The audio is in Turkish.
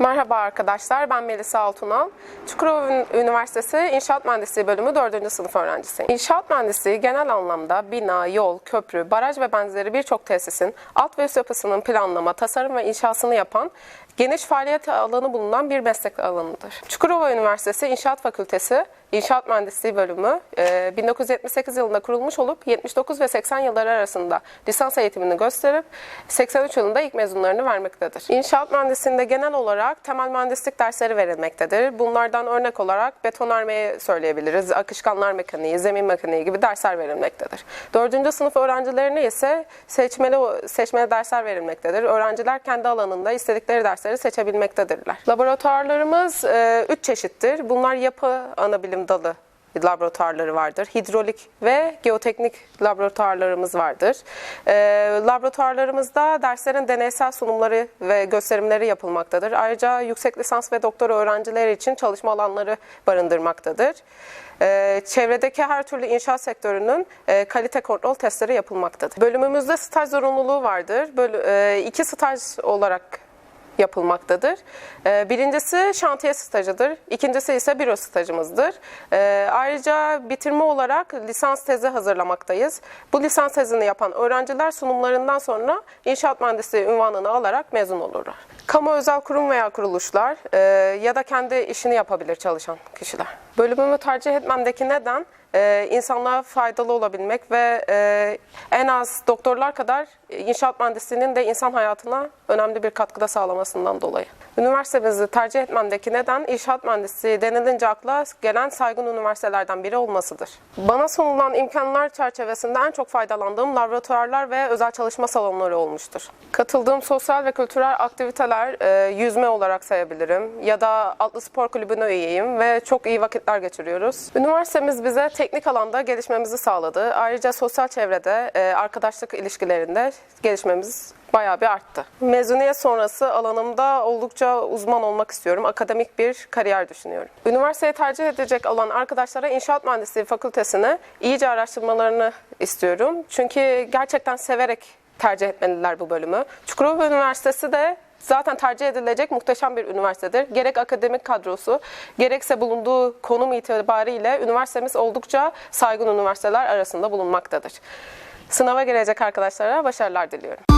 Merhaba arkadaşlar, ben Melisa Altunal. Çukurova Ün- Üniversitesi İnşaat Mühendisliği bölümü 4. sınıf öğrencisiyim. İnşaat mühendisliği genel anlamda bina, yol, köprü, baraj ve benzeri birçok tesisin alt ve üst yapısının planlama, tasarım ve inşasını yapan geniş faaliyet alanı bulunan bir meslek alanıdır. Çukurova Üniversitesi İnşaat Fakültesi İnşaat Mühendisliği bölümü e, 1978 yılında kurulmuş olup 79 ve 80 yılları arasında lisans eğitimini gösterip 83 yılında ilk mezunlarını vermektedir. İnşaat mühendisliğinde genel olarak temel mühendislik dersleri verilmektedir. Bunlardan örnek olarak betonarmeyi söyleyebiliriz, akışkanlar mekaniği, zemin mekaniği gibi dersler verilmektedir. 4. sınıf öğrencilerine ise seçmeli seçmeli dersler verilmektedir. Öğrenciler kendi alanında istedikleri dersleri seçebilmektedirler. Laboratuvarlarımız 3 çeşittir. Bunlar yapı ana bilim dalı laboratuvarları vardır. Hidrolik ve geoteknik laboratuvarlarımız vardır. Ee, laboratuvarlarımızda derslerin deneysel sunumları ve gösterimleri yapılmaktadır. Ayrıca yüksek lisans ve doktora öğrencileri için çalışma alanları barındırmaktadır. Ee, çevredeki her türlü inşaat sektörünün e, kalite kontrol testleri yapılmaktadır. Bölümümüzde staj zorunluluğu vardır. Bölü, e, iki staj olarak yapılmaktadır. Ee, Birincisi şantiye stajıdır. İkincisi ise büro stajımızdır. Ee, Ayrıca bitirme olarak lisans tezi hazırlamaktayız. Bu lisans tezini yapan öğrenciler sunumlarından sonra inşaat mühendisliği unvanını alarak mezun olurlar. Kamu özel kurum veya kuruluşlar e, ya da kendi işini yapabilir çalışan kişiler. Bölümümü tercih etmemdeki neden e, insanlığa faydalı olabilmek ve e, en az doktorlar kadar inşaat mühendisliğinin de insan hayatına önemli bir katkıda sağlamasından dolayı. Üniversitemizi tercih etmemdeki neden inşaat mühendisliği denilince akla gelen saygın üniversitelerden biri olmasıdır. Bana sunulan imkanlar çerçevesinde en çok faydalandığım laboratuvarlar ve özel çalışma salonları olmuştur. Katıldığım sosyal ve kültürel aktiviteler e, yüzme olarak sayabilirim ya da Atlı Spor Kulübü'ne üyeyim ve çok iyi vakitler geçiriyoruz. Üniversitemiz bize teknik alanda gelişmemizi sağladı. Ayrıca sosyal çevrede, e, arkadaşlık ilişkilerinde gelişmemiz bayağı bir arttı. Mezuniyet sonrası alanımda oldukça uzman olmak istiyorum. Akademik bir kariyer düşünüyorum. Üniversiteyi tercih edecek olan arkadaşlara İnşaat Mühendisliği Fakültesini iyice araştırmalarını istiyorum. Çünkü gerçekten severek tercih etmeliler bu bölümü. Çukurova Üniversitesi de zaten tercih edilecek muhteşem bir üniversitedir. Gerek akademik kadrosu, gerekse bulunduğu konum itibariyle üniversitemiz oldukça saygın üniversiteler arasında bulunmaktadır. Sınava girecek arkadaşlara başarılar diliyorum.